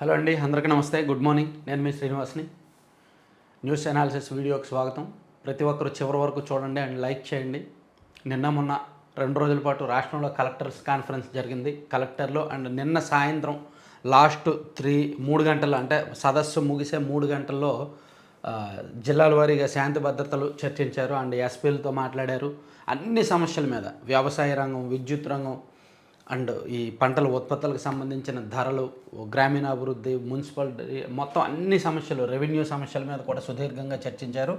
Hello అండి అందరికీ నమస్తే. Good morning. నేను మీ శ్రీనివాస్ని. న్యూస్ అనాలిసిస్ వీడియోకి స్వాగతం. ప్రతి ఒక్కరు చివరి వరకు చూడండి అండ్ లైక్ చేయండి. నిన్న మొన్న రెండు రోజుల పాటు రాష్ట్రంలో కలెక్టర్స్ కాన్ఫరెన్స్ జరిగింది. కలెక్టర్లో అండ్ నిన్న సాయంత్రం లాస్ట్ త్రీ మూడు గంటలు అంటే సదస్సు ముగిసే మూడు గంటల్లో జిల్లాల వారీగా శాంతి భద్రతలు చర్చించారు. అండ్ ఎస్పీలతో మాట్లాడారు. అన్ని సమస్యల మీద. వ్యవసాయ రంగం విద్యుత్ రంగం అండ్ ఈ పంటల ఉత్పత్తులకు సంబంధించిన ధరలు గ్రామీణాభివృద్ధి మున్సిపాలిటీ మొత్తం అన్ని సమస్యలు రెవెన్యూ సమస్యల మీద కూడా సుదీర్ఘంగా చర్చించారు.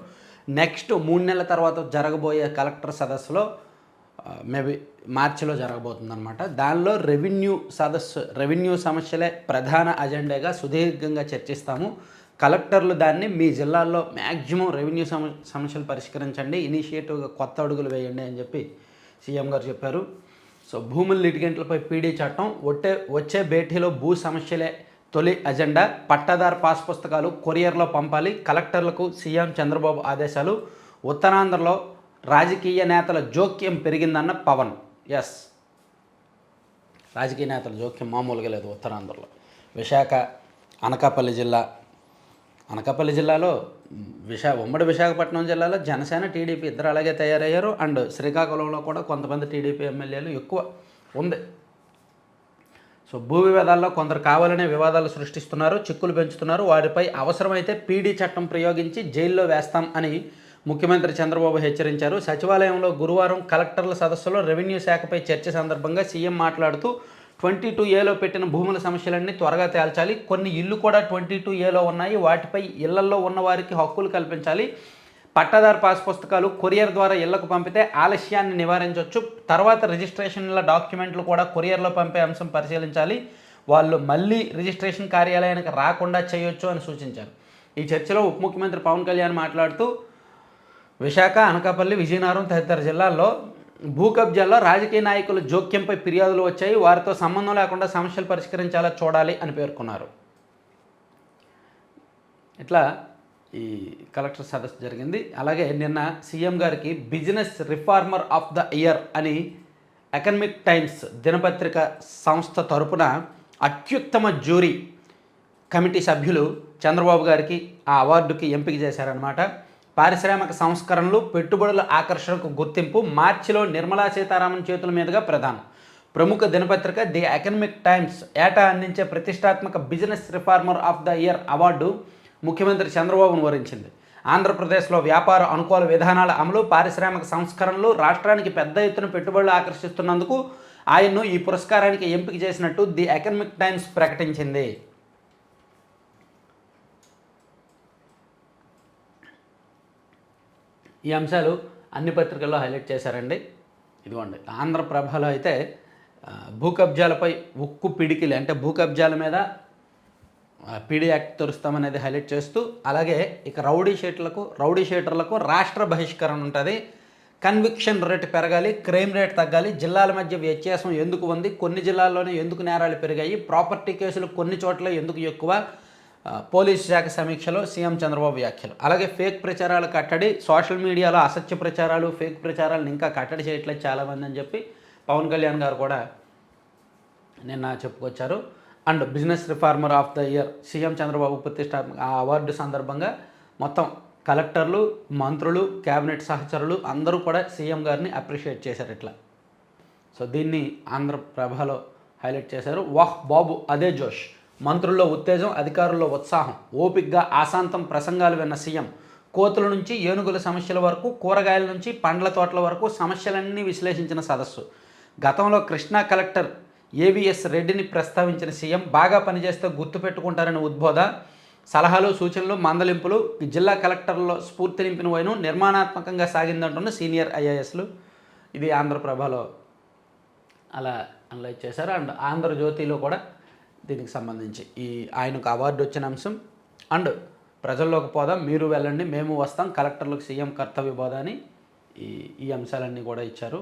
నెక్స్ట్ మూడు నెలల తర్వాత జరగబోయే కలెక్టర్ సదస్సులో మేబీ మార్చిలో జరగబోతుందన్నమాట. దానిలో రెవెన్యూ సదస్సు రెవెన్యూ సమస్యలే ప్రధాన అజెండాగా సుదీర్ఘంగా చర్చిస్తాము. కలెక్టర్లు దాన్ని మీ జిల్లాల్లో మ్యాక్సిమం రెవెన్యూ సమ సమస్యలు పరిష్కరించండి ఇనిషియేటివ్గా కొత్త అడుగులు వేయండి అని చెప్పి సీఎం గారు చెప్పారు. సో భూముల లిటిగెంట్లపై పీడీ చట్టం ఒట్టే వచ్చే భేటీలో భూ సమస్యలే తొలి అజెండా. పట్టాదారు పాస్ పుస్తకాలు కొరియర్లో పంపాలి. కలెక్టర్లకు సీఎం చంద్రబాబు ఆదేశాలు. ఉత్తరాంధ్రలో రాజకీయ నేతల జోక్యం పెరిగిందన్న పవన్. ఎస్ రాజకీయ నేతల జోక్యం మామూలుగా లేదు ఉత్తరాంధ్రలో. విశాఖ అనకాపల్లి జిల్లా. అనకాపల్లి జిల్లాలో విశా ఉమ్మడి విశాఖపట్నం జిల్లాలో జనసేన టీడీపీ ఇద్దరు అలాగే తయారయ్యారు. అండ్ శ్రీకాకుళంలో కూడా కొంతమంది టీడీపీ ఎమ్మెల్యేలు ఎక్కువ ఉంది. సో భూ వివాదాల్లో కొందరు కావాలనే వివాదాలు సృష్టిస్తున్నారు చిక్కులు పెంచుతున్నారు. వారిపై అవసరమైతే పీడీ చట్టం ప్రయోగించి జైల్లో వేస్తాం అని ముఖ్యమంత్రి చంద్రబాబు హెచ్చరించారు. సచివాలయంలో గురువారం కలెక్టర్ల సదస్సులో రెవెన్యూ శాఖపై చర్చ సందర్భంగా సీఎం మాట్లాడుతూ ట్వంటీ టూ ఏలో పెట్టిన భూముల సమస్యలన్నీ త్వరగా తేల్చాలి. కొన్ని ఇల్లు కూడా ట్వంటీ టూ ఏలో ఉన్నాయి. వాటిపై ఇళ్ళల్లో ఉన్న వారికి హక్కులు కల్పించాలి. పట్టాదారు పాస్ పుస్తకాలు కొరియర్ ద్వారా ఇళ్ళకు పంపితే ఆలస్యాన్ని నివారించవచ్చు తర్వాత రిజిస్ట్రేషన్ల డాక్యుమెంట్లు కూడా కొరియర్లో పంపే అంశం పరిశీలించాలి. వాళ్ళు మళ్ళీ రిజిస్ట్రేషన్ కార్యాలయానికి రాకుండా చేయొచ్చు అని సూచించారు. ఈ చర్చలో ఉప ముఖ్యమంత్రి పవన్ కళ్యాణ్ మాట్లాడుతూ విశాఖ అనకాపల్లి విజయనగరం తదితర జిల్లాల్లో భూ కబ్జాల్లో రాజకీయ నాయకుల జోక్యంపై ఫిర్యాదులు వచ్చాయి. వారితో సంబంధం లేకుండా సమస్యలు పరిష్కరించాలా చూడాలి అని పేర్కొన్నారు. ఇట్లా ఈ కలెక్టర్ సదస్సు జరిగింది. అలాగే నిన్న సీఎం గారికి business reformer of the year అని ఎకనమిక్ టైమ్స్ దినపత్రిక సంస్థ తరపున అత్యుత్తమ జ్యూరీ కమిటీ సభ్యులు చంద్రబాబు గారికి ఆ అవార్డుకి ఎంపిక చేశారనమాట పారిశ్రామిక సంస్కరణలు పెట్టుబడుల ఆకర్షణకు గుర్తింపు మార్చిలో నిర్మలా సీతారామన్ చేతుల మీదుగా ప్రధానం. ప్రముఖ దినపత్రిక ది ఎకనమిక్ టైమ్స్ ఏటా అందించే ప్రతిష్టాత్మక business reformer of the year award ముఖ్యమంత్రి చంద్రబాబును వరించింది. ఆంధ్రప్రదేశ్లో వ్యాపార అనుకూల విధానాల అమలు పారిశ్రామిక సంస్కరణలు రాష్ట్రానికి పెద్ద ఎత్తున పెట్టుబడులు ఆకర్షిస్తున్నందుకు ఆయన్ను ఈ పురస్కారానికి ఎంపిక చేసినట్టు ది ఎకనమిక్ టైమ్స్ ప్రకటించింది. ఈ అంశాలు అన్ని పత్రికల్లో హైలైట్ చేశారండి. ఇదిగోండి ఆంధ్రప్రభలో అయితే భూ కబ్జాలపై ఉక్కు పిడికిలి అంటే భూ కబ్జాల మీద పీడీ యాక్ట్ తెరుస్తామనేది హైలైట్ చేస్తూ అలాగే ఇక రౌడీ షీట్లకు రౌడీ షీటర్లకు రాష్ట్ర బహిష్కరణ ఉంటుంది. కన్విక్షన్ రేట్ పెరగాలి క్రైమ్ రేట్ తగ్గాలి జిల్లాల మధ్య వ్యత్యాసం ఎందుకు ఉంది కొన్ని జిల్లాల్లోనే ఎందుకు నేరాలు పెరిగాయి ప్రాపర్టీ కేసులు కొన్ని చోట్ల ఎందుకు ఎక్కువ పోలీస్ శాఖ సమీక్షలో సీఎం చంద్రబాబు వ్యాఖ్యలు. అలాగే ఫేక్ ప్రచారాలు కట్టడి సోషల్ మీడియాలో అసత్య ప్రచారాలు ఫేక్ ప్రచారాలను ఇంకా కట్టడి చేయట్లేదు చాలామంది అని చెప్పి పవన్ కళ్యాణ్ గారు కూడా నిన్న చెప్పుకొచ్చారు. And business reformer of the year CM Chandrababu ప్రతిష్టాత్మక ఆ అవార్డు సందర్భంగా మొత్తం కలెక్టర్లు మంత్రులు కేబినెట్ సహచరులు అందరూ కూడా సీఎం గారిని అప్రిషియేట్ చేశారు ఇట్లా. సో దీన్ని ఆంధ్రప్రభలో హైలైట్ చేశారు. వాహ్ బాబు అదే జోష్. మంత్రుల్లో ఉత్తేజం అధికారుల్లో ఉత్సాహం ఓపిగ్గా ఆశాంతం ప్రసంగాలు విన్న సీఎం. కోతుల నుంచి ఏనుగుల సమస్యల వరకు కూరగాయల నుంచి పండ్ల తోటల వరకు సమస్యలన్నీ విశ్లేషించిన సదస్సు. గతంలో కృష్ణా కలెక్టర్ ఏవిఎస్ రెడ్డిని ప్రస్తావించిన సీఎం బాగా పనిచేస్తే గుర్తుపెట్టుకుంటారని ఉద్బోధ సలహాలు సూచనలు మందలింపులు జిల్లా కలెక్టర్లో స్ఫూర్తి నింపిన వైను నిర్మాణాత్మకంగా సాగిందంటున్న సీనియర్ ఐఏఎస్లు. ఇది ఆంధ్రప్రభలో అలా అనలైజ్ చేశారు. అండ్ ఆంధ్రజ్యోతిలో కూడా దీనికి సంబంధించి. ఈ ఆయనకు అవార్డు వచ్చిన అంశం అండ్ ప్రజల్లోకి పోదాం మీరు వెళ్ళండి మేము వస్తాం కలెక్టర్లకు సీఎం కర్తవ్య బోధ అని ఈ ఈ అంశాలన్నీ కూడా ఇచ్చారు.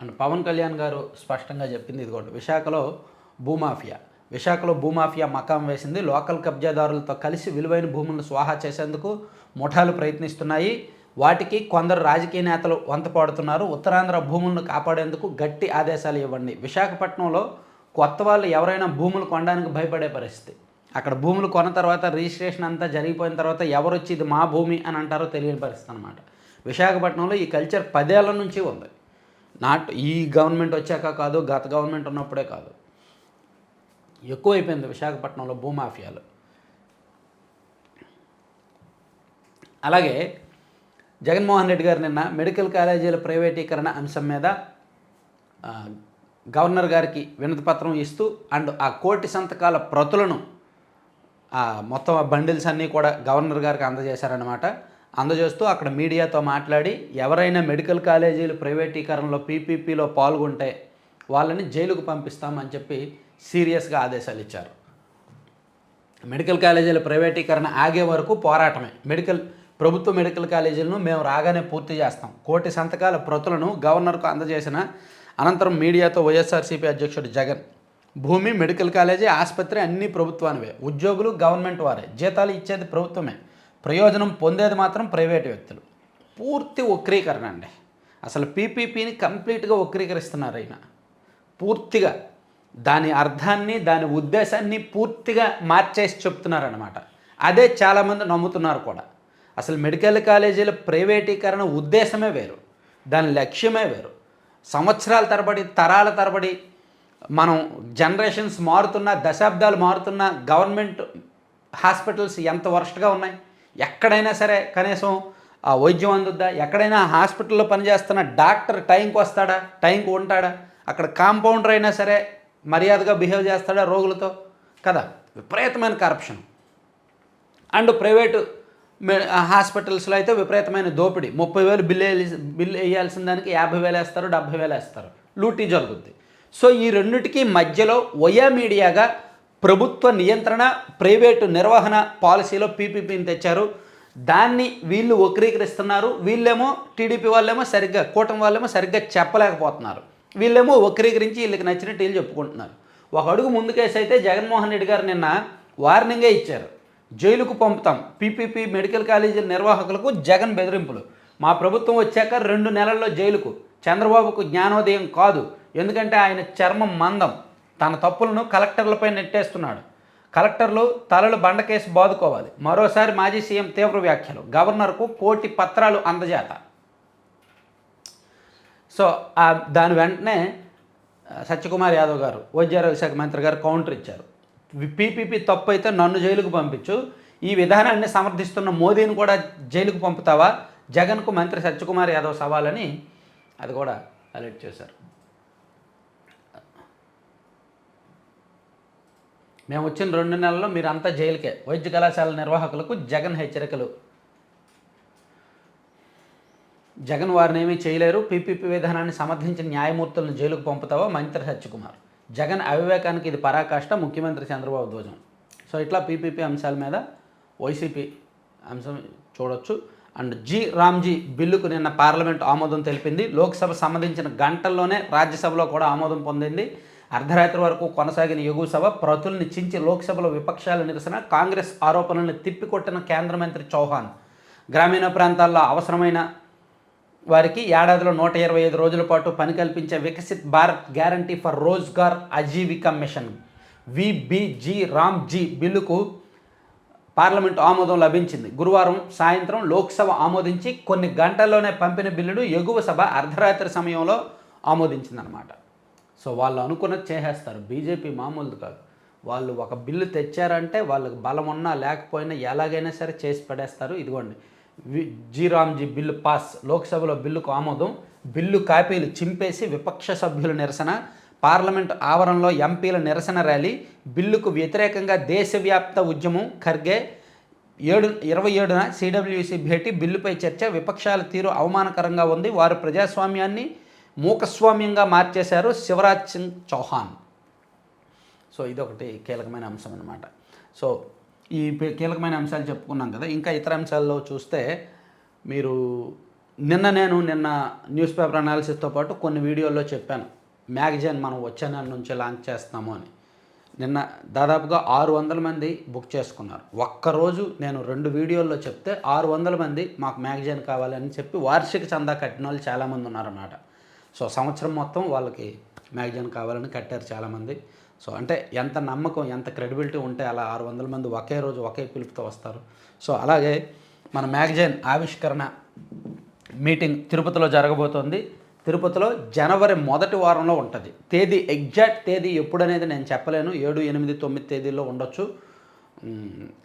అండ్ పవన్ కళ్యాణ్ గారు స్పష్టంగా చెప్పింది ఇదిగోండి విశాఖలో భూమాఫియా విశాఖలో భూమాఫియా మకాం వేసింది లోకల్ కబ్జాదారులతో కలిసి విలువైన భూములను స్వాహా చేసేందుకు ముఠాలు ప్రయత్నిస్తున్నాయి వాటికి కొందరు రాజకీయ నేతలు వంతపాడుతున్నారు ఉత్తరాంధ్ర భూములను కాపాడేందుకు గట్టి ఆదేశాలు ఇవ్వండి విశాఖపట్నంలో కొత్త వాళ్ళు ఎవరైనా భూములు కొనడానికి భయపడే పరిస్థితి. అక్కడ భూములు కొన్న తర్వాత రిజిస్ట్రేషన్ అంతా జరిగిపోయిన తర్వాత ఎవరు వచ్చి ఇది మా భూమి అని అంటారో తెలియని పరిస్థితి అనమాట విశాఖపట్నంలో ఈ కల్చర్ పదేళ్ళ నుంచి ఉంది. నాట్ ఈ గవర్నమెంట్ వచ్చాక కాదు గత గవర్నమెంట్ ఉన్నప్పుడే కాదు. ఎక్కువైపోయింది విశాఖపట్నంలో భూమాఫియాలు. అలాగే జగన్మోహన్ రెడ్డి గారు నిన్న మెడికల్ కాలేజీల ప్రైవేటీకరణ అంశం మీద గవర్నర్ గారికి వినతి పత్రం ఇస్తూ అండ్ ఆ కోటి సంతకాల ప్రతులను ఆ మొత్తం ఆ బండిల్స్ అన్నీ కూడా గవర్నర్ గారికి అందజేశారనమాట అందజేస్తూ అక్కడ మీడియాతో మాట్లాడి ఎవరైనా మెడికల్ కాలేజీలు ప్రైవేటీకరణలో పీపీపీలో పాల్గొంటే వాళ్ళని జైలుకు పంపిస్తామని చెప్పి సీరియస్గా ఆదేశాలు ఇచ్చారు. మెడికల్ కాలేజీల ప్రైవేటీకరణ ఆగే వరకు పోరాటమే. మెడికల్ ప్రభుత్వ మెడికల్ కాలేజీలను మేము రాగానే పూర్తి చేస్తాం. కోటి సంతకాల ప్రతులను గవర్నర్కు అందజేసిన అనంతరం మీడియాతో వైఎస్ఆర్సీపీ అధ్యక్షుడు జగన్ భూమి మెడికల్ కాలేజీ ఆసుపత్రి అన్ని ప్రభుత్వానివే. ఉద్యోగులు గవర్నమెంట్ వారే. జీతాలు ఇచ్చేది ప్రభుత్వమే. ప్రయోజనం పొందేది మాత్రం ప్రైవేటు వ్యక్తులు. పూర్తి వక్రీకరణ అండి. అసలు పీపీపీని కంప్లీట్గా వక్రీకరిస్తున్నారు ఆయన. పూర్తిగా. దాని అర్థాన్ని దాని ఉద్దేశాన్ని పూర్తిగా మార్చేసి చెప్తున్నారనమాట అదే చాలామంది నమ్ముతున్నారు కూడా. అసలు మెడికల్ కాలేజీల ప్రైవేటీకరణ ఉద్దేశమే వేరు. దాని లక్ష్యమే వేరు. సంవత్సరాల తరబడి తరాల తరబడి మనం జనరేషన్స్ మారుతున్న దశాబ్దాలు మారుతున్న గవర్నమెంట్ హాస్పిటల్స్ ఎంత వరస్ట్గా ఉన్నాయి? ఎక్కడైనా సరే కనీసం ఆ వైద్యం అందుద్దా? ఎక్కడైనా హాస్పిటల్లో పనిచేస్తున్న డాక్టర్ టైంకి వస్తాడా? టైంకి ఉంటాడా? అక్కడ కాంపౌండర్ అయినా సరే మర్యాదగా బిహేవ్ చేస్తాడా రోగులతో? కదా? విపరీతమైన కరప్షన్. అండ్ ప్రైవేటు హాస్పిటల్స్లో అయితే విపరీతమైన దోపిడీ. ముప్పై వేలు బిల్లు వేయాల్సి- బిల్లు వేయాల్సిన దానికి యాభై వేలు వేస్తారు డెబ్భై వేలు వేస్తారు. లూటీ జరుగుద్ది. సో ఈ రెండిటికి మధ్యలో వయా మీడియాగా ప్రభుత్వ నియంత్రణ ప్రైవేటు నిర్వహణ పాలసీలో పీపీపీని తెచ్చారు. దాన్ని వీళ్ళు వక్రీకరిస్తున్నారు. వీళ్ళేమో టీడీపీ వాళ్ళేమో సరిగ్గా కూటమి వాళ్ళేమో సరిగ్గా చెప్పలేకపోతున్నారు. వీళ్ళేమో వక్రీకరించి వీళ్ళకి నచ్చినట్టు వీళ్ళు చెప్పుకుంటున్నారు. ఒక అడుగు ముందుకేసి అయితే జగన్మోహన్ రెడ్డి గారు నిన్న వార్నింగే ఇచ్చారు. జైలుకు పంపుతాం. పీపీపీ మెడికల్ కాలేజీల నిర్వాహకులకు జగన్ బెదిరింపులు. మా ప్రభుత్వం వచ్చాక రెండు నెలల్లో జైలుకు. చంద్రబాబుకు జ్ఞానోదయం కాదు. ఎందుకంటే ఆయన చర్మం మందం. తన తప్పులను కలెక్టర్లపై నెట్టేస్తున్నాడు. కలెక్టర్లు తలలు బండకేసి బాదుకోవాలి. మరోసారి మాజీ సీఎం తీవ్ర వ్యాఖ్యలు. గవర్నర్కు కోటి పత్రాలు అందజేత. సో దాని వెంటనే సత్యకుమార్ యాదవ్ గారు వైద్య శాఖ మంత్రి గారు కౌంటర్ ఇచ్చారు. పీపీపీ తప్పు అయితే నన్ను జైలుకు పంపించు. ఈ విధానాన్ని సమర్థిస్తున్న మోదీని కూడా జైలుకు పంపుతావా? జగన్కు మంత్రి సత్యకుమార్ యాదవ్ సవాలని అది కూడా అలర్ట్ చేశారు. మేము వచ్చిన రెండు నెలల్లో మీరంతా జైలుకే. వైద్య కళాశాల నిర్వాహకులకు జగన్ హెచ్చరికలు. జగన్ వారిని ఏమీ చేయలేరు. పీపీపీ విధానాన్ని సమర్థించిన న్యాయమూర్తులను జైలుకు పంపుతావా? మంత్రి సత్యకుమార్. జగన్ అవివేకానికి ఇది పరాకాష్ట ముఖ్యమంత్రి చంద్రబాబు ధ్వజం. సో ఇట్లా పీపీపీ అంశాల మీద వైసీపీ అంశం చూడొచ్చు. అండ్ జి రామ్జీ బిల్లుకు నిన్న పార్లమెంట్ ఆమోదం తెలిపింది. లోక్సభ సంబంధించిన గంటల్లోనే రాజ్యసభలో కూడా ఆమోదం పొందింది. అర్ధరాత్రి వరకు కొనసాగిన ఎగువ సభ ప్రతుల్ని చించి లోక్సభలో విపక్షాల నిరసన కాంగ్రెస్ ఆరోపణలను తిప్పికొట్టిన కేంద్ర మంత్రి చౌహాన్. గ్రామీణ ప్రాంతాల్లో అవసరమైన వారికి ఏడాదిలో నూట ఇరవై ఐదు రోజుల పాటు పని కల్పించే Viksit Bharat guarantee for Rozgar Ajeevika mission. VBG RAM G బిల్లుకు పార్లమెంట్ ఆమోదం లభించింది. గురువారం సాయంత్రం లోక్సభ ఆమోదించి కొన్ని గంటల్లోనే పంపిన బిల్లును ఎగువ సభ అర్ధరాత్రి సమయంలో ఆమోదించిందనమాట సో వాళ్ళు అనుకున్నది చేసేస్తారు. బీజేపీ మామూలుది కాదు. వాళ్ళు ఒక బిల్లు తెచ్చారంటే వాళ్ళకి బలం ఉన్నా లేకపోయినా ఎలాగైనా సరే చేసి పడేస్తారు. ఇదిగోండి. వి- బిల్లు పాస్. లోక్సభలో బిల్లుకు ఆమోదం. బిల్లు కాపీలు చింపేసి విపక్ష సభ్యుల నిరసన. పార్లమెంట్ ఆవరణలో ఎంపీల నిరసన ర్యాలీ. బిల్లుకు వ్యతిరేకంగా దేశవ్యాప్త ఉద్యమం ఖర్గే. ఏడు ఇరవై ఏడున సిడబ్ల్యూసి భేటీ. బిల్లుపై చర్చ. విపక్షాల తీరు అవమానకరంగా ఉంది. వారు ప్రజాస్వామ్యాన్ని మూకస్వామ్యంగా మార్చేశారు శివరాజ్ సింగ్ చౌహాన్. సో ఇదొకటి కీలకమైన అంశం అన్నమాట సో ఈ కీలకమైన అంశాలు చెప్పుకున్నాం కదా. ఇంకా ఇతర అంశాల్లో చూస్తే మీరు నిన్న నేను నిన్న న్యూస్ పేపర్ అనాలిసిస్తో పాటు కొన్ని వీడియోల్లో చెప్పాను. మ్యాగజైన్ మనం వచ్చే నెల నుంచి లాంచ్ చేస్తాము అని. నిన్న దాదాపుగా ఆరు వందల మంది బుక్ చేసుకున్నారు. ఒక్కరోజు నేను రెండు వీడియోల్లో చెప్తే ఆరు వందల మంది మాకు మ్యాగజైన్ కావాలని చెప్పి వార్షిక చందా కట్టిన వాళ్ళు చాలామంది ఉన్నారన్నమాట. సో సంవత్సరం మొత్తం వాళ్ళకి మ్యాగజైన్ కావాలని కట్టారు చాలామంది సో అంటే ఎంత నమ్మకం ఎంత క్రెడిబిలిటీ ఉంటే అలా ఆరు వందల మంది ఒకే రోజు ఒకే పిలుపుతో వస్తారు. సో అలాగే మన మ్యాగజైన్ ఆవిష్కరణ మీటింగ్ తిరుపతిలో జరగబోతోంది. తిరుపతిలో జనవరి మొదటి వారంలో ఉంటుంది. తేదీ ఎగ్జాక్ట్ తేదీ ఎప్పుడనేది నేను చెప్పలేను. ఏడు ఎనిమిది తొమ్మిది తేదీల్లో ఉండొచ్చు.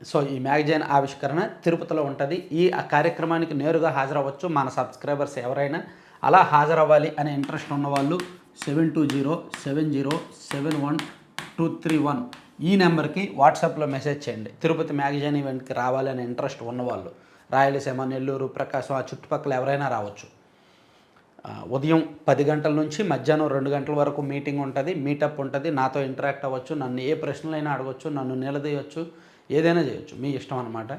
సో ఈ మ్యాగజైన్ ఆవిష్కరణ తిరుపతిలో ఉంటుంది. ఈ కార్యక్రమానికి నేరుగా హాజరవ్వచ్చు మన సబ్స్క్రైబర్స్ ఎవరైనా. అలా హాజరవ్వాలి అనే ఇంట్రెస్ట్ ఉన్నవాళ్ళు seven two zero seven zero seven one two three one ఈ నెంబర్కి వాట్సాప్లో మెసేజ్ చేయండి. తిరుపతి మ్యాగజైన్ ఈవెంట్కి రావాలనే ఇంట్రెస్ట్ ఉన్నవాళ్ళు. రాయలసీమ నెల్లూరు ప్రకాశం ఆ చుట్టుపక్కల ఎవరైనా రావచ్చు. ఉదయం పది గంటల నుంచి మధ్యాహ్నం రెండు గంటల వరకు మీటింగ్ ఉంటుంది మీటప్ ఉంటుంది. నాతో ఇంటరాక్ట్ అవ్వచ్చు నన్ను ఏ ప్రశ్నలైనా అడగచ్చు నన్ను నిలదీయచ్చు ఏదైనా చేయొచ్చు. మీ ఇష్టం అనమాట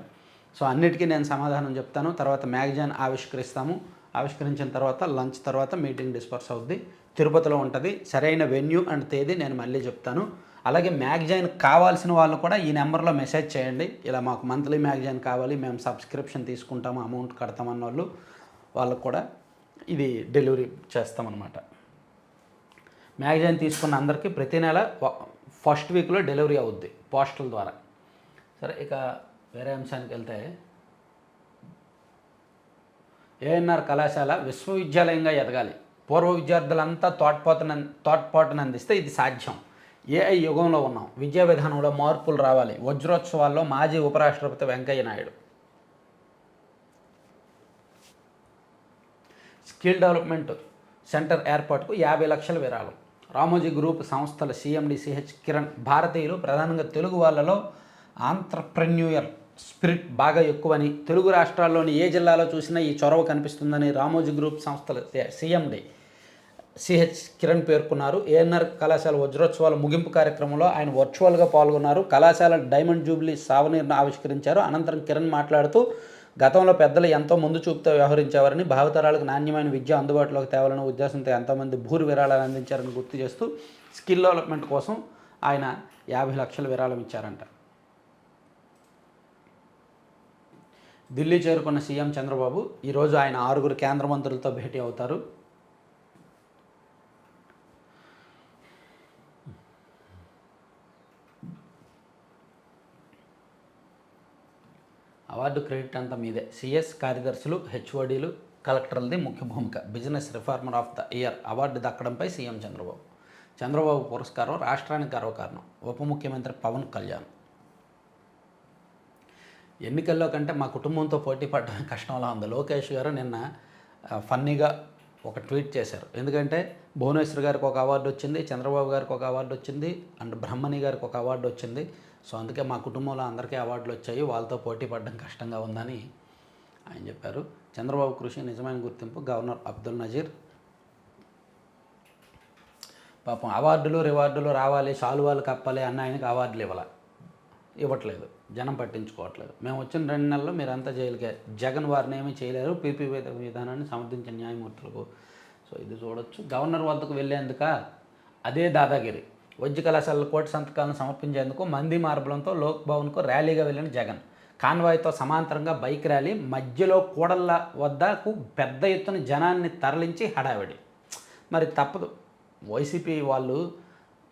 సో అన్నిటికీ నేను సమాధానం చెప్తాను. తర్వాత మ్యాగజైన్ ఆవిష్కరిస్తాము. ఆవిష్కరించిన తర్వాత లంచ్ తర్వాత మీటింగ్ డిస్పర్స్ అవుద్ది. తిరుపతిలో ఉంటుంది. సరైన వెన్యూ అండ్ తేదీ నేను మళ్ళీ చెప్తాను. అలాగే మ్యాగజైన్ కావాల్సిన వాళ్ళు కూడా ఈ నెంబర్లో మెసేజ్ చేయండి. ఇలా మాకు మంత్లీ మ్యాగజైన్ కావాలి మేము సబ్స్క్రిప్షన్ తీసుకుంటాము అమౌంట్ కడతామన్న వాళ్ళు వాళ్ళకు కూడా ఇది డెలివరీ చేస్తామన్నమాట. మ్యాగజైన్ తీసుకున్న అందరికీ ప్రతి నెల ఫస్ట్ వీక్లో డెలివరీ అవుద్ది పోస్టల్ ద్వారా. సరే ఇక వేరే అంశానికి వెళ్తే ఏఎన్ఆర్ కళాశాల విశ్వవిద్యాలయంగా ఎదగాలి. పూర్వ విద్యార్థులంతా తోడ్పాటున తోడ్పాటును అందిస్తే ఇది సాధ్యం. ఏఐ యుగంలో ఉన్నాం. విద్యా విధానంలో మార్పులు రావాలి. వజ్రోత్సవాల్లో మాజీ ఉపరాష్ట్రపతి Venkaiah Naidu. Skill development centre ఏర్పాటుకు యాభై లక్షల విరాళం. రామోజీ గ్రూప్ సంస్థల సిఎండిసిహెచ్ కిరణ్ భారతీయులు ప్రధానంగా తెలుగు వాళ్ళలో ఆంట్రప్రెన్యూయర్ స్పిరిట్ బాగా ఎక్కువని తెలుగు రాష్ట్రాల్లోని ఏ జిల్లాలో చూసినా ఈ చొరవ కనిపిస్తుందని రామోజీ గ్రూప్ సంస్థల సిఎండి సిహెచ్ కిరణ్ పేర్కొన్నారు. ఏఎన్ఆర్ కళాశాల వజ్రోత్సవాల ముగింపు కార్యక్రమంలో ఆయన వర్చువల్గా పాల్గొన్నారు. కళాశాల డైమండ్ జూబ్లీ సావనీర్ను ఆవిష్కరించారు. అనంతరం కిరణ్ మాట్లాడుతూ గతంలో పెద్దలు ఎంతో ముందు చూపుతో వ్యవహరించేవారని భావితరాలకు నాణ్యమైన విద్య అందుబాటులోకి తేవాలనే ఉద్దేశంతో ఎంతోమంది భూరి విరాళాలు అందించారని గుర్తు చేస్తూ స్కిల్ డెవలప్మెంట్ కోసం ఆయన యాభై లక్షల విరాళం ఇచ్చారంట. ఢిల్లీ చేరుకున్న సీఎం చంద్రబాబు ఈరోజు ఆయన ఆరుగురు కేంద్ర మంత్రులతో భేటీ అవుతారు. అవార్డు క్రెడిట్ అంతా మీదే. సిఎస్ కార్యదర్శులు హెచ్ఓడీలు కలెక్టర్లది ముఖ్య భూమిక. Business reformer of the year award దక్కడంపై CM Chandrababu. Chandrababu పురస్కారం రాష్ట్రానికి గర్వకారణం. ఉప ముఖ్యమంత్రి పవన్ కళ్యాణ్. ఎన్నికల్లో కంటే మా కుటుంబంతో పోటీ పడడం కష్టంలా ఉంది. లోకేష్ గారు నిన్న ఫన్నీగా ఒక ట్వీట్ చేశారు. ఎందుకంటే భువనేశ్వర్ గారికి ఒక అవార్డు వచ్చింది చంద్రబాబు గారికి ఒక అవార్డు వచ్చింది అండ్ బ్రహ్మణి గారికి ఒక అవార్డు వచ్చింది. సో అందుకే మా కుటుంబంలో అందరికీ అవార్డులు వచ్చాయి. వాళ్ళతో పోటీ పడడం కష్టంగా ఉందని ఆయన చెప్పారు. చంద్రబాబు కృషి నిజమైన గుర్తింపు. గవర్నర్ అబ్దుల్ నజీర్. పాపం అవార్డులు రివార్డులు రావాలి శాలువాలు కప్పాలి అన్న ఆయనకి అవార్డులు ఇవ్వాల. ఇవ్వట్లేదు. జనం పట్టించుకోవట్లేదు. మేము వచ్చిన రెండు నెలల్లో మీరంతా జైలుకే. జగన్ వారిని ఏమీ చేయలేరు. పీపీ విధానాన్ని సమర్థించిన న్యాయమూర్తులకు. సో ఇది చూడొచ్చు. గవర్నర్ వద్దకు వెళ్ళేందుక? అదే దాదాగిరి. వైద్య కళాశాలలో కోటి సంతకాలను సమర్పించేందుకు మంది మార్బలంతో లోక్ భవన్కు ర్యాలీగా వెళ్ళిన జగన్. కాన్వాయ్తో సమాంతరంగా బైక్ ర్యాలీ మధ్యలో కూడళ్ళ వద్దకు పెద్ద ఎత్తున జనాన్ని తరలించి హడావిడి. మరి తప్పదు. వైసీపీ వాళ్ళు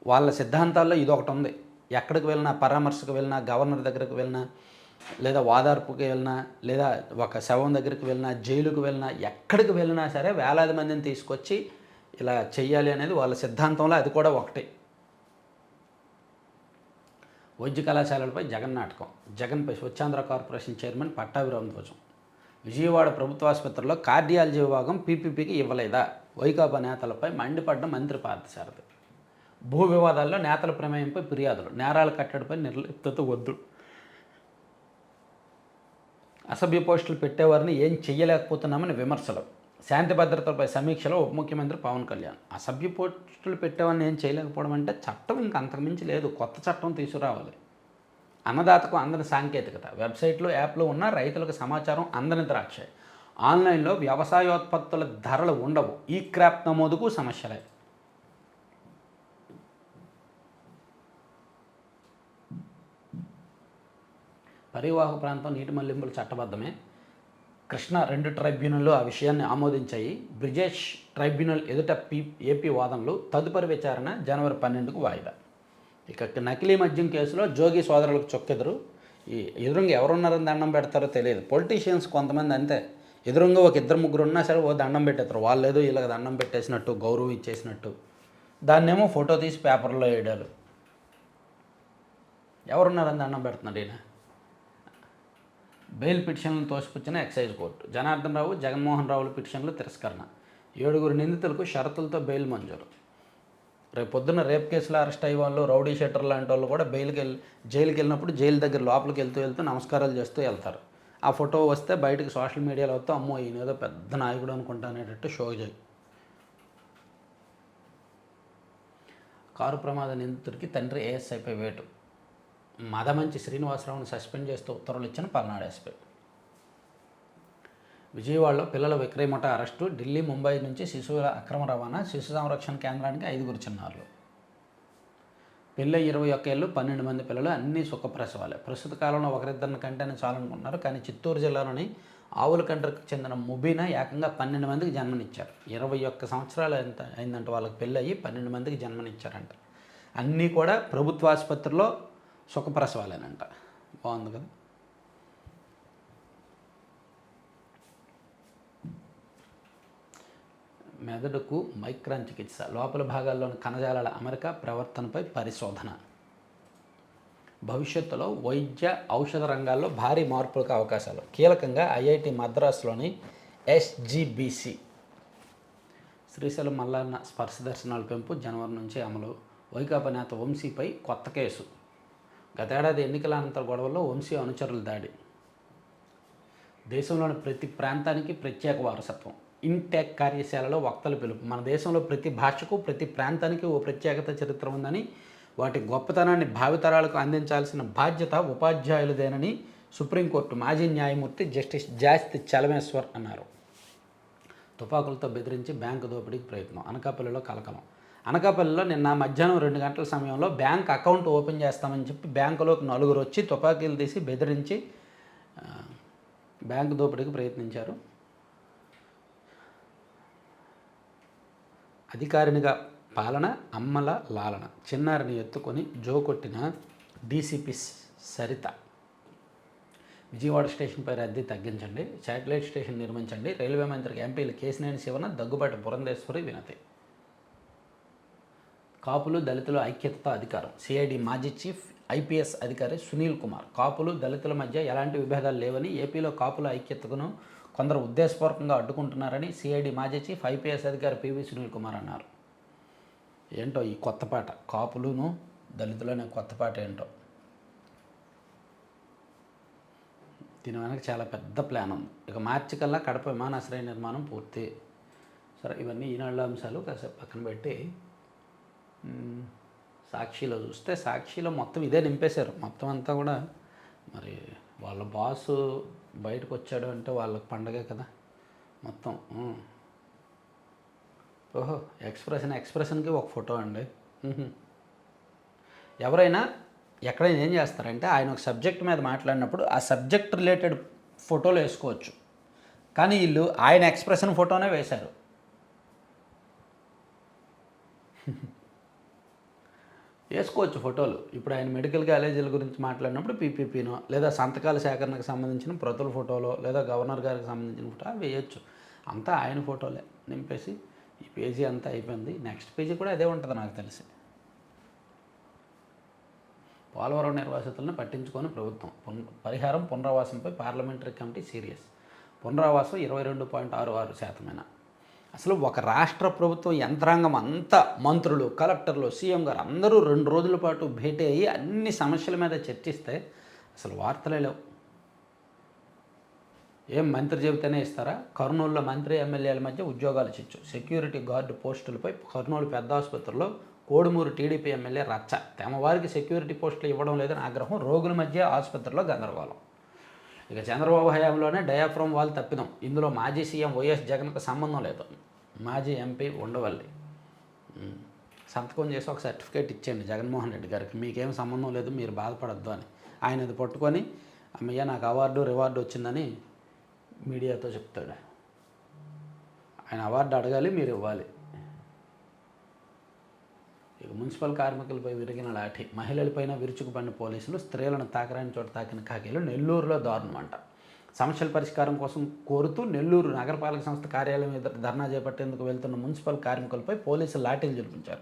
వాళ్ళ సిద్ధాంతాల్లో ఇది ఒకటి ఉంది. ఎక్కడికి వెళ్ళినా పరామర్శకు వెళ్ళినా గవర్నర్ దగ్గరకు వెళ్ళినా లేదా వాదార్పుకి వెళ్ళినా లేదా ఒక శవం దగ్గరికి వెళ్ళినా జైలుకు వెళ్ళినా ఎక్కడికి వెళ్ళినా సరే వేలాది మందిని తీసుకొచ్చి ఇలా చేయాలి అనేది వాళ్ళ సిద్ధాంతంలో అది కూడా ఒకటి. వైద్య కళాశాలలపై జగన్ నాటకం. జగన్పై స్వచ్ఛాంధ్ర కార్పొరేషన్ చైర్మన్ పట్టాభిరామ్ ధ్వజం. విజయవాడ ప్రభుత్వ ఆసుపత్రిలో కార్డియాలజీ విభాగం పీపీపీకి ఇవ్వలేదా? వైకాపా నేతలపై మండిపడ్డ మంత్రి పార్థసారథి. భూ వివాదాల్లో నేతల ప్రమేయంపై ఫిర్యాదులు. నేరాల కట్టడిపై నిర్లిప్తత వద్దు. అసభ్య పోస్టులు పెట్టేవారిని ఏం చెయ్యలేకపోతున్నామని విమర్శలు. శాంతి భద్రతలపై సమీక్షలో ఉప ముఖ్యమంత్రి పవన్ కళ్యాణ్. అసభ్య పోస్టులు పెట్టేవాడిని ఏం చేయలేకపోవడం అంటే చట్టం ఇంకా అంతకుమించి లేదు. కొత్త చట్టం తీసుకురావాలి. అన్నదాతకు అందని సాంకేతికత. వెబ్సైట్లు యాప్లు ఉన్న రైతులకు సమాచారం అందని ద్రాక్ష. ఆన్లైన్లో వ్యవసాయోత్పత్తుల ధరలు ఉండవు. ఈ క్రాప్ నమోదుకు సమస్యలే. పరివాహక ప్రాంతం నీటి మళ్ళింపులు చట్టబద్ధమే? కృష్ణ రెండు ట్రైబ్యునల్లు ఆ విషయాన్ని ఆమోదించాయి. బ్రిజేష్ ట్రైబ్యునల్ ఎదుట పీ ఏపీ వాదనలు తదుపరి విచారణ జనవరి పన్నెండుకు వాయిదా. ఇక నకిలీ మద్యం కేసులో జోగి సోదరులకు చొక్కెదురు. ఈ ఎదురుంగా ఎవరున్నారని దండం పెడతారో తెలియదు. పొలిటీషియన్స్ కొంతమంది అంతే. ఎదురుంగా ఒక ఇద్దరు ముగ్గురు ఉన్నా సరే ఓ దండం పెట్టేస్తారు. వాళ్ళు ఏదో ఇలాగ దండం పెట్టేసినట్టు గౌరవం ఇచ్చేసినట్టు. దాన్నేమో ఫోటో తీసి పేపర్లో వేయడాలు ఎవరున్నారని దండం పెడుతున్నారు ఈయన? బెయిల్ పిటిషన్లను తోసిపుచ్చిన ఎక్సైజ్ కోర్టు. జనార్దన్ రావు జగన్మోహన్ రావుల పిటిషన్లు తిరస్కరణ. ఏడుగురు నిందితులకు షరతులతో బెయిల్ మంజూరు. రేపు పొద్దున్న రేప్ కేసులో అరెస్ట్ అయ్యే వాళ్ళు రౌడీ షెటర్ లాంటి వాళ్ళు కూడా బెయిల్కి వెళ్ళి జైలుకి వెళ్ళినప్పుడు జైలు దగ్గర లోపలికి వెళ్తూ వెళ్తూ నమస్కారాలు చేస్తూ వెళ్తారు. ఆ ఫోటో వస్తే బయటకు సోషల్ మీడియాలో వస్తే అమ్మో ఈయన ఏదో పెద్ద నాయకుడు అనుకుంటా అనేటట్టు షో చేయి. కారు ప్రమాద నిందితుడికి తండ్రి ఏఎస్ఐపై వేటు. మదమంచి శ్రీనివాసరావును సస్పెండ్ చేస్తూ ఉత్తర్వులు ఇచ్చిన పల్నాడు ఎస్పీ. విజయవాడలో పిల్లల విక్రయమట అరెస్టు ఢిల్లీ ముంబై నుంచి శిశువుల అక్రమ రవాణా శిశు సంరక్షణ కేంద్రానికి ఐదుగురు చిన్నారులు పిల్ల ఇరవై ఒక్క ఏళ్ళు పన్నెండు మంది పిల్లలు అన్ని సుఖప్రసవాలే. ప్రస్తుత కాలంలో ఒకరిద్దరిని కంటేనే చాలనుకుంటున్నారు కానీ చిత్తూరు జిల్లాలోని ఆవుల కంట్రకు చెందిన ముబీనా ఏకంగా పన్నెండు మందికి జన్మనిచ్చారు. ఇరవై ఒక్క సంవత్సరాలు ఎంత అయిందంటే వాళ్ళకి పెళ్ళయి పన్నెండు మందికి జన్మనిచ్చారంట. అన్నీ కూడా ప్రభుత్వ ఆసుపత్రిలో సుఖప్రసవాలేనంట. బాగుంది కదా? మెదడుకు మైక్రాన్ చికిత్స. లోపల భాగాల్లోని కణజాలాల అమరిక ప్రవర్తనపై పరిశోధన. భవిష్యత్తులో వైద్య ఔషధ రంగాల్లో భారీ మార్పులకు అవకాశాలు. కీలకంగా ఐఐటి మద్రాసులోని ఎస్జిబిసి. శ్రీశైలం మల్లన్న స్పర్శ దర్శనాల పెంపు జనవరి నుంచి అమలు. వైకాపా నేత వంశీపై కొత్త కేసు. గతేడాది ఎన్నికల అనంతర గొడవల్లో వంశీ అనుచరుల దాడి. దేశంలోని ప్రతి ప్రాంతానికి ప్రత్యేక వారసత్వం. ఇంటెక్ కార్యశాలలో వక్తలు పిలుపు. మన దేశంలో ప్రతి భాషకు ప్రతి ప్రాంతానికి ఓ ప్రత్యేకత చరిత్ర ఉందని వాటి గొప్పతనాన్ని భావితరాలకు అందించాల్సిన బాధ్యత ఉపాధ్యాయులదేనని సుప్రీంకోర్టు మాజీ న్యాయమూర్తి జస్టిస్ జాస్తి చలమేశ్వర్ అన్నారు. తుపాకులతో బెదిరించి బ్యాంకు దోపిడీకి ప్రయత్నం. అనకాపల్లిలో కలకలం. అనకాపల్లిలో నిన్న మధ్యాహ్నం రెండు గంటల సమయంలో బ్యాంక్ అకౌంట్ ఓపెన్ చేస్తామని చెప్పి బ్యాంకులోకి నలుగురు వచ్చి తుపాకీలు తీసి బెదిరించి బ్యాంకు దోపిడీకి ప్రయత్నించారు. అధికారినిగా పాలన అమ్మల లాలన చిన్నారిని ఎత్తుకొని జోకొట్టిన డీసీపీ సరిత. విజయవాడ స్టేషన్పై రద్దీ తగ్గించండి శాటిలైట్ స్టేషన్ నిర్మించండి రైల్వే మంత్రికి ఎంపీలు కేసినేని శివన దగ్గుబాటి పురంధేశ్వరి వినతి. కాపులు దళితుల ఐక్యతతో అధికారం. సిఐడి మాజీ చీఫ్ ఐపీఎస్ అధికారి సునీల్ కుమార్. కాపులు దళితుల మధ్య ఎలాంటి విభేదాలు లేవని ఏపీలో కాపుల ఐక్యతను కొందరు ఉద్దేశపూర్వకంగా అడ్డుకుంటున్నారని సిఐడి మాజీ చీఫ్ ఐపీఎస్ అధికారి పివి సునీల్ కుమార్ అన్నారు. ఏంటో ఈ కొత్త పాట? కాపులును దళితులనే కొత్త పాట ఏంటో? దీని వెనక చాలా పెద్ద ప్లాన్ ఉంది. ఇక మార్చి కల్లా కడప విమానాశ్రయ నిర్మాణం పూర్తి. సరే ఇవన్నీ ఈనాళ్ళ అంశాలు. కాసేపు పక్కన పెట్టి సాక్షిలో చూస్తే సాక్షిలో మొత్తం ఇదే నింపేశారు. మొత్తం అంతా కూడా మరి వాళ్ళ బాసు బయటకు వచ్చాడు అంటే వాళ్ళకి పండగే కదా మొత్తం. ఓహో ఎక్స్ప్రెషన్ ఎక్స్ప్రెషన్కి ఒక ఫోటో అండి. ఎవరైనా ఎక్కడైనా ఏం చేస్తారంటే ఆయన ఒక సబ్జెక్ట్ మీద మాట్లాడినప్పుడు ఆ సబ్జెక్ట్ రిలేటెడ్ ఫోటోలు వేసుకోవచ్చు. కానీ వీళ్ళు ఆయన ఎక్స్ప్రెషన్ ఫోటోనే వేశారు. వేసుకోవచ్చు ఫోటోలు. ఇప్పుడు ఆయన మెడికల్ కాలేజీల గురించి మాట్లాడినప్పుడు పీపీపీనో లేదా సంతకాల సేకరణకు సంబంధించిన ప్రతుల ఫోటోలో లేదా గవర్నర్ గారికి సంబంధించిన ఫోటో అవి వేయచ్చు. అంతా ఆయన ఫోటోలే. నింపేసి ఈ పేజీ అంతా అయిపోయింది. నెక్స్ట్ పేజీ కూడా అదే ఉంటుంది నాకు తెలిసి. పోలవరం నిర్వాసితులను పట్టించుకొని ప్రభుత్వం. పున్ పరిహారం పునరావాసంపై పార్లమెంటరీ కమిటీ సీరియస్. పునరావాసం ఇరవై రెండు పాయింట్ ఆరు ఆరు శాతమేనా? అసలు ఒక రాష్ట్ర ప్రభుత్వం యంత్రాంగం అంతా మంత్రులు కలెక్టర్లు సీఎం గారు అందరూ రెండు రోజుల పాటు భేటీ అయ్యి అన్ని సమస్యల మీద చర్చిస్తే అసలు వార్తలే లేవు. ఏం మంత్రి చెబితేనే ఇస్తారా? కర్నూలులో మంత్రి ఎమ్మెల్యేల మధ్య ఉద్యోగాలు చిచ్చు. సెక్యూరిటీ గార్డు పోస్టులపై కర్నూలు పెద్ద ఆసుపత్రిలో కోడుమూరు టీడీపీ ఎమ్మెల్యే రచ్చ. తమ వారికి సెక్యూరిటీ పోస్టులు ఇవ్వడం లేదని ఆగ్రహం రోగుల మధ్య ఆసుపత్రిలో గందరగోళం. ఇక చంద్రబాబు హయాంలోనే డయాఫ్రమ్ వాల్ తప్పిదం. ఇందులో మాజీ సీఎం వైఎస్ జగన్కు సంబంధం లేదు. మాజీ ఎంపీ ఉండవల్లి. సంతకం చేసి ఒక సర్టిఫికేట్ ఇచ్చేయండి జగన్మోహన్ రెడ్డి గారికి. మీకేం సంబంధం లేదు మీరు బాధపడద్దు అని. ఆయన అది పట్టుకొని అమ్మయ్య నాకు అవార్డు రివార్డు వచ్చిందని మీడియాతో చెప్తాడు. ఆయన అవార్డు అడగాలి మీరు ఇవ్వాలి. ఇక మున్సిపల్ కార్మికులపై విరిగిన లాఠీ మహిళలపైన విరుచుకుపడిన పోలీసులు స్త్రీలను తాకరాని చోట తాకిన ఖాకీలు నెల్లూరులో దారుణం అంట సమస్యల పరిష్కారం కోసం కోరుతూ నెల్లూరు నగరపాలక సంస్థ కార్యాలయం ఎదుట ధర్నా చేపట్టేందుకు వెళ్తున్న మున్సిపల్ కార్మికులపై పోలీసులు లాఠీలు జరిపించారు.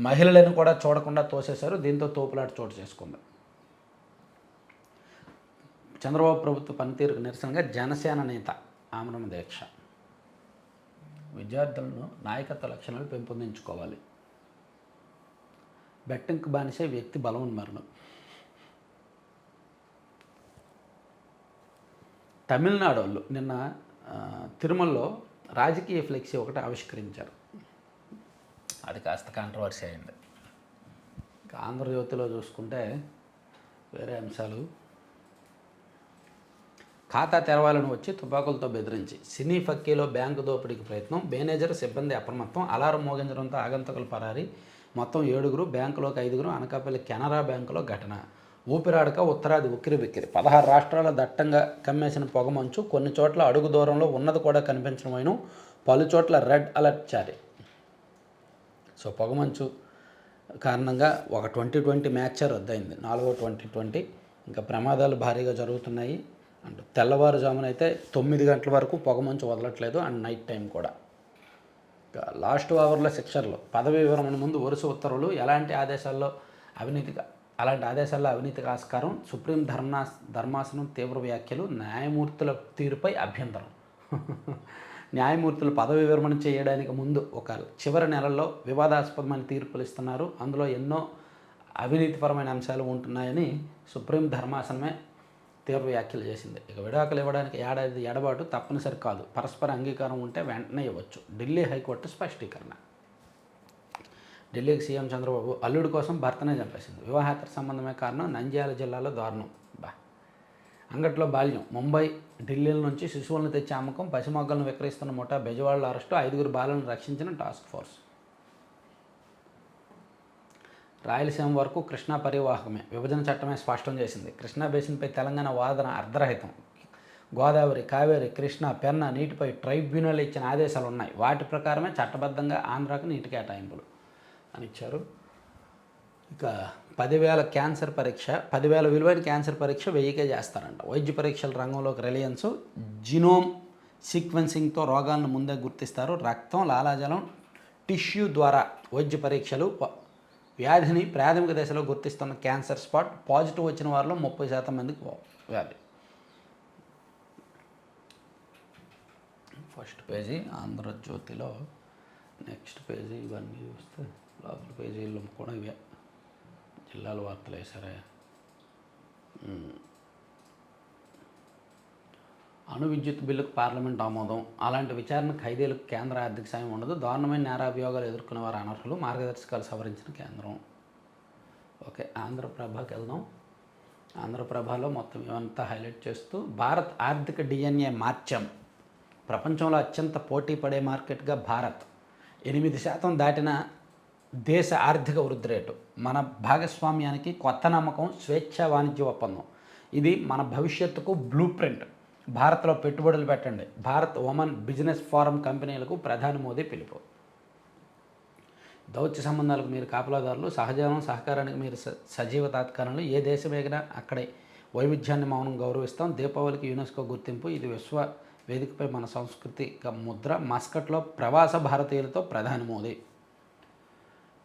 మహిళలను కూడా చూడకుండా తోసేశారు. దీంతో తోపులాట చోటు చేసుకుంది. చంద్రబాబు ప్రభుత్వ పనితీరుకు నిరసనగా జనసేన నేత ఆమరణ దీక్ష. విద్యార్థులను నాయకత్వ లక్షణాలు పెంపొందించుకోవాలి. బెట్టింగ్కి బానిసే వ్యక్తి బలం మరణం. తమిళనాడు వాళ్ళు నిన్న తిరుమలలో రాజకీయ ఫ్లెక్సీ ఒకటి ఆవిష్కరించారు. అది కాస్త కాంట్రవర్సీ అయింది. ఆంధ్రజ్యోతిలో చూసుకుంటే వేరే అంశాలు. ఖాతా తెరవాలని వచ్చి తుపాకులతో బెదిరించి సినీ ఫక్కీలో బ్యాంకు దోపిడీకి ప్రయత్నం మేనేజర్ సిబ్బంది అప్రమత్తం అలారం మోగించడంతో ఆగంతకులు పరారి మొత్తం ఏడుగురు బ్యాంకులోకి ఐదుగురు అనకాపల్లి కెనరా బ్యాంకులో ఘటన. ఊపిరాడక ఉత్తరాది ఉక్కిరి బిక్కిరి. పదహారు రాష్ట్రాల దట్టంగా కమ్మేసిన పొగమంచు కొన్ని చోట్ల అడుగు దూరంలో ఉన్నది కూడా కనిపించడమైన పలు చోట్ల రెడ్ అలర్ట్ జారీ. సో పొగమంచు కారణంగా ఒక ట్వంటీ ట్వంటీ మ్యాచ్ రద్దయింది. నాలుగో ట్వంటీ ట్వంటీ. ఇంకా ప్రమాదాలు భారీగా జరుగుతున్నాయి. అండ్ తెల్లవారుజామున అయితే తొమ్మిది గంటల వరకు పొగమంచు వదలట్లేదు. అండ్ నైట్ టైం కూడా. లాస్ట్ ఓవర్లో శిక్షర్లు. పదవి వివరణ ముందు వరుస ఉత్తర్వులు ఎలాంటి ఆదేశాల్లో అవినీతి అలాంటి ఆదేశాల్లో అవినీతికి ఆస్కారం సుప్రీం ధర్మా ధర్మాసనం తీవ్ర వ్యాఖ్యలు న్యాయమూర్తుల తీరుపై అభ్యంతరం. న్యాయమూర్తులు పదవి విరమణ చేయడానికి ముందు ఒక చివరి నెలలో వివాదాస్పదమైన తీర్పులు ఇస్తున్నారు. అందులో ఎన్నో అవినీతిపరమైన అంశాలు ఉంటున్నాయని సుప్రీం ధర్మాసనమే తీవ్ర వ్యాఖ్యలు చేసింది. ఇక విడాకులు ఇవ్వడానికి ఏడాది ఎడబాటు తప్పనిసరి కాదు. పరస్పర అంగీకారం ఉంటే వెంటనే ఇవ్వచ్చు. ఢిల్లీ హైకోర్టు స్పష్టీకరణ. ఢిల్లీకి సీఎం చంద్రబాబు అల్లుడి కోసం భర్తనే చంపేసింది. వివాహేతర సంబంధమే కారణం నంద్యాల జిల్లాలో దారుణం. బా. అంగట్లో బాల్యం. ముంబై ఢిల్లీల నుంచి శిశువులను తెచ్చి అమ్మకం పసిమొగ్గలను విక్రయిస్తున్న ముఠా బెజవాడలో అరెస్టు ఐదుగురు బాలను రక్షించిన టాస్క్ ఫోర్స్. రాయలసీమ వరకు కృష్ణా పరివాహకమే విభజన చట్టమే స్పష్టం చేసింది. కృష్ణా బేసిన్పై తెలంగాణ వాదన అర్ధరహితం. గోదావరి కావేరి కృష్ణా పెన్న నీటిపై ట్రైబ్యునల్ ఇచ్చిన ఆదేశాలు ఉన్నాయి వాటి ప్రకారమే చట్టబద్ధంగా ఆంధ్రాకు నీటి కేటాయింపులు అని ఇచ్చారు. ఇక పదివేల క్యాన్సర్ పరీక్ష పదివేల విలువైన క్యాన్సర్ పరీక్ష వెయ్యికే చేస్తారంట. వైద్య పరీక్షల రంగంలోకి రిలయన్స్ జినోమ్ సీక్వెన్సింగ్తో రోగాలను ముందే గుర్తిస్తారు. రక్తం లాలాజలం టిష్యూ ద్వారా వైద్య పరీక్షలు వ్యాధిని ప్రాథమిక దశలో గుర్తిస్తున్న క్యాన్సర్ స్పాట్ పాజిటివ్ వచ్చిన వారిలో ముప్పై శాతం మందికి వ్యాధి. ఫస్ట్ పేజీ ఆంధ్రజ్యోతిలో నెక్స్ట్ పేజీ ఇవన్నీ చూస్తే లోపల పేజీలు కూడా ఇవే. జిల్లాల వార్తలు వేసారే అణు విద్యుత్ బిల్లుకు పార్లమెంట్ ఆమోదం. అలాంటి విచారణ ఖైదీలకు కేంద్ర ఆర్థిక సాయం ఉండదు. దారుణమైన నేరాభియోగాలు ఎదుర్కొనే వారు అనర్హులు. మార్గదర్శకాలు సవరించిన కేంద్రం. ఓకే ఆంధ్రప్రభకి వెళ్దాం. ఆంధ్రప్రభలో మొత్తం ఇవంతా హైలైట్ చేస్తూ భారత్ ఆర్థిక డిఎన్ఏ మార్చం. ప్రపంచంలో అత్యంత పోటీ పడే మార్కెట్గా భారత్. ఎనిమిది శాతం దాటిన దేశ ఆర్థిక వృద్ధి రేటు. మన భాగస్వామ్యానికి కొత్త నమ్మకం స్వేచ్ఛ వాణిజ్య ఒప్పందం. ఇది మన భవిష్యత్తుకు బ్లూ ప్రింట్ భారత్లో పెట్టుబడులు పెట్టండి. భారత్ ఒమన్ బిజినెస్ ఫోరం కంపెనీలకు ప్రధాని మోదీ పిలుపు. దౌత్య సంబంధాలకు మీరు కాపలాదారులు సహజీవనం సహకారానికి మీరు స- సజీవ తాత్కారాలు ఏ దేశం అక్కడే వైవిధ్యాన్ని మౌనం గౌరవిస్తాం. దీపావళికి యునెస్కో గుర్తింపు ఇది విశ్వ వేదికపై మన సాంస్కృతిక ముద్ర. మస్కట్లో ప్రవాస భారతీయులతో ప్రధాని మోదీ.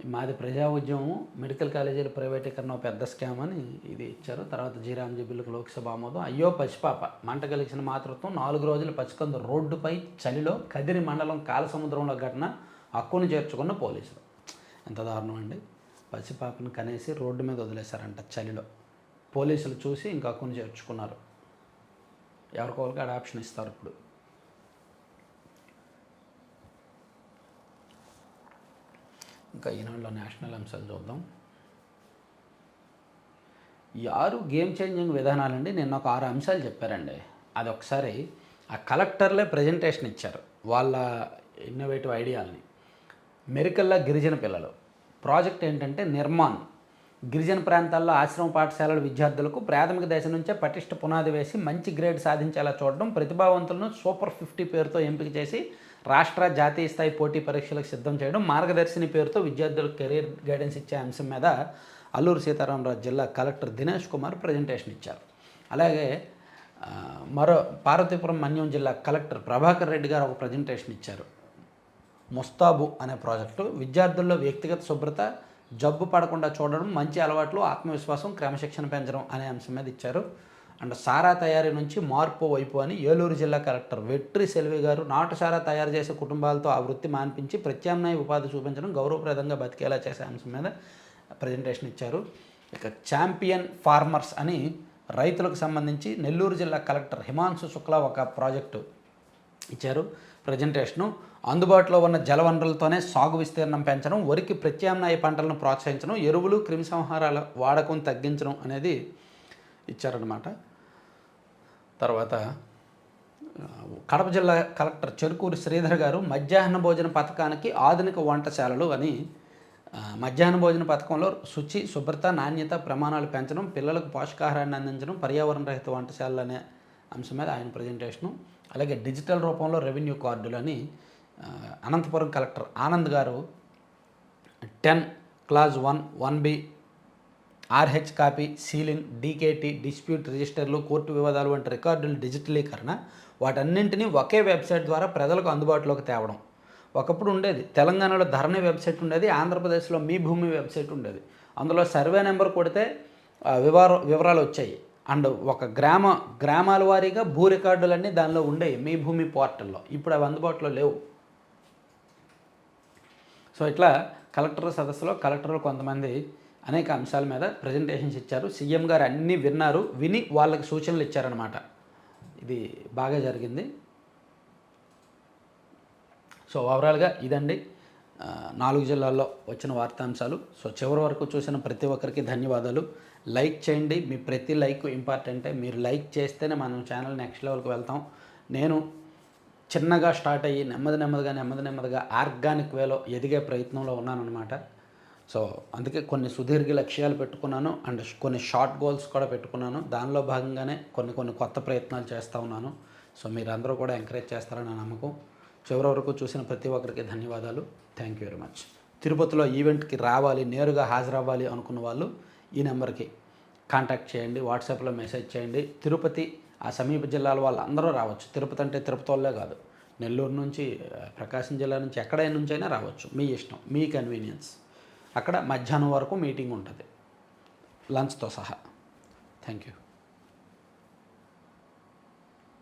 మాది ప్రజా ఉద్యమం మెడికల్ కాలేజీల ప్రైవేటీకరణ పెద్ద స్కామ్ అని ఇది ఇచ్చారు. తర్వాత జీరాంజీ బిల్లుకు లోక్సభ ఆమోదం. అయ్యో పసిపాప. మంట కలిసిన మాతృత్వం నాలుగు రోజులు పసికందు రోడ్డుపై చలిలో కదిరి మండలం కాలసముద్రంలో ఘటన హక్కును చేర్చుకున్న పోలీసులు. ఎంత దారుణం అండి పసిపాపను కనేసి రోడ్డు మీద వదిలేశారంట చలిలో. పోలీసులు చూసి ఇంకా హక్కును చేర్చుకున్నారు. ఎవరికోవాలికి అడాప్షన్ ఇస్తారు ఇప్పుడు. ఇంకా ఈనాడులో నేషనల్ అంశాలు చూద్దాం. ఈ ఆరు గేమ్ చేంజింగ్ విధానాలండి నిన్న ఒక ఆరు అంశాలు చెప్పారండి. అది ఒకసారి ఆ కలెక్టర్లే ప్రజెంటేషన్ ఇచ్చారు వాళ్ళ ఇన్నోవేటివ్ ఐడియాలని మెరికల్లా గిరిజన పిల్లలు. ప్రాజెక్ట్ ఏంటంటే నిర్మాణ్. గిరిజన ప్రాంతాల్లో ఆశ్రమ పాఠశాలల విద్యార్థులకు ప్రాథమిక దశ నుంచే పటిష్ట పునాది వేసి మంచి గ్రేడ్ సాధించేలా చూడడం ప్రతిభావంతులను సూపర్ ఫిఫ్టీ పేరుతో ఎంపిక చేసి రాష్ట్ర జాతీయ స్థాయి పోటీ పరీక్షలకు సిద్ధం చేయడం మార్గదర్శిని పేరుతో విద్యార్థులకు కెరీర్ గైడెన్స్ ఇచ్చే అంశం మీద అల్లూరు సీతారామరాజు జిల్లా కలెక్టర్ దినేష్ కుమార్ ప్రజెంటేషన్ ఇచ్చారు. అలాగే మరో పార్వతీపురం మన్యం జిల్లా కలెక్టర్ ప్రభాకర్ రెడ్డి గారు ఒక ప్రజెంటేషన్ ఇచ్చారు. ముస్తాబు అనే ప్రాజెక్టు విద్యార్థుల్లో వ్యక్తిగత శుభ్రత జబ్బు పడకుండా చూడడం మంచి అలవాట్లు ఆత్మవిశ్వాసం క్రమశిక్షణ పెంచడం అనే అంశం మీద ఇచ్చారు. అండ్ సారా తయారీ నుంచి మార్పు వైపు అని ఏలూరు జిల్లా కలెక్టర్ వెట్రి సెల్వి గారు నాటు సారా తయారు చేసే కుటుంబాలతో ఆ వృత్తి మాన్పించి ప్రత్యామ్నాయ ఉపాధి చూపించడం గౌరవప్రదంగా బతికేలా చేసే అంశం మీద ప్రజెంటేషన్ ఇచ్చారు. ఇక ఛాంపియన్ ఫార్మర్స్ అని రైతులకు సంబంధించి నెల్లూరు జిల్లా కలెక్టర్ హిమాంశు శుక్లా ఒక ప్రాజెక్టు ఇచ్చారు. ప్రజెంటేషను అందుబాటులో ఉన్న జలవనరులతోనే సాగు విస్తీర్ణం పెంచడం వరికి ప్రత్యామ్నాయ పంటలను ప్రోత్సహించడం ఎరువులు క్రిమిసంహారాల వాడకం తగ్గించడం అనేది ఇచ్చారనమాట తర్వాత కడప జిల్లా కలెక్టర్ చెరుకూరు శ్రీధర్ గారు మధ్యాహ్న భోజన పథకానికి ఆధునిక వంటశాలలు అని మధ్యాహ్న భోజన పథకంలో శుచి శుభ్రత నాణ్యత ప్రమాణాలు పెంచడం పిల్లలకు పోషకాహారాన్ని అందించడం పర్యావరణ రహిత వంటశాలలు అనే అంశం మీద ఆయన ప్రజెంటేషను అలాగే డిజిటల్ రూపంలో రెవెన్యూ కార్డులు అని అనంతపురం కలెక్టర్ ఆనంద్ గారు ten clause one one B RH copy ceiling DKT dispute రిజిస్టర్లు కోర్టు వివాదాలు వంటి రికార్డుల డిజిటలీకరణ వాటన్నింటినీ ఒకే వెబ్సైట్ ద్వారా ప్రజలకు అందుబాటులోకి తేవడం. ఒకప్పుడు ఉండేది. తెలంగాణలో ధరణి వెబ్సైట్ ఉండేది ఆంధ్రప్రదేశ్లో మీ భూమి వెబ్సైట్ ఉండేది. అందులో సర్వే నెంబర్ కొడితే వివర వివరాలు వచ్చాయి. అండ్ ఒక గ్రామ గ్రామాల వారీగా భూ రికార్డులన్నీ దానిలో ఉండేవి మీ భూమి పోర్టల్లో. ఇప్పుడు అవి అందుబాటులో లేవు. సో ఇట్లా కలెక్టర్ సదస్సులో కలెక్టర్లు కొంతమంది అనేక అంశాల మీద ప్రజెంటేషన్స్ ఇచ్చారు. సీఎం గారు అన్నీ విన్నారు. విని వాళ్ళకి సూచనలు ఇచ్చారనమాట ఇది బాగా జరిగింది. సో ఓవరాల్గా ఇదండి. నాలుగు జిల్లాల్లో వచ్చిన వార్తాంశాలు. సో చివరి వరకు చూసిన ప్రతి ఒక్కరికి ధన్యవాదాలు. లైక్ చేయండి. మీ ప్రతి లైక్ ఇంపార్టెంటే. మీరు లైక్ చేస్తేనే మనం ఛానల్ నెక్స్ట్ లెవెల్కి వెళ్తాం. నేను చిన్నగా స్టార్ట్ అయ్యి నెమ్మది నెమ్మదిగా నెమ్మది నెమ్మదిగా ఆర్గానిక్ వేలో ఎదిగే ప్రయత్నంలో ఉన్నానన్నమాట. సో అందుకే కొన్ని సుదీర్ఘ లక్ష్యాలు పెట్టుకున్నాను అండ్ కొన్ని షార్ట్ గోల్స్ కూడా పెట్టుకున్నాను. దానిలో భాగంగానే కొన్ని కొన్ని కొత్త ప్రయత్నాలు చేస్తూ ఉన్నాను. సో మీరందరూ కూడా ఎంకరేజ్ చేస్తారని నమ్మకం. చివరి వరకు చూసిన ప్రతి ఒక్కరికి ధన్యవాదాలు. థ్యాంక్ యూ వెరీ మచ్ తిరుపతిలో ఈవెంట్కి రావాలి నేరుగా హాజరవ్వాలి అనుకున్న వాళ్ళు ఈ నెంబర్కి కాంటాక్ట్ చేయండి వాట్సాప్లో మెసేజ్ చేయండి. తిరుపతి ఆ సమీప జిల్లాల వాళ్ళందరూ రావచ్చు. తిరుపతి అంటే తిరుపతి వాళ్ళే కాదు. నెల్లూరు నుంచి ప్రకాశం జిల్లా నుంచి ఎక్కడైనా నుంచి అయినా రావచ్చు. మీ ఇష్టం మీ కన్వీనియన్స్ అక్కడ మధ్యాహ్నం వరకు మీటింగ్ ఉంటుంది. లంచ్తో సహా. Thank you.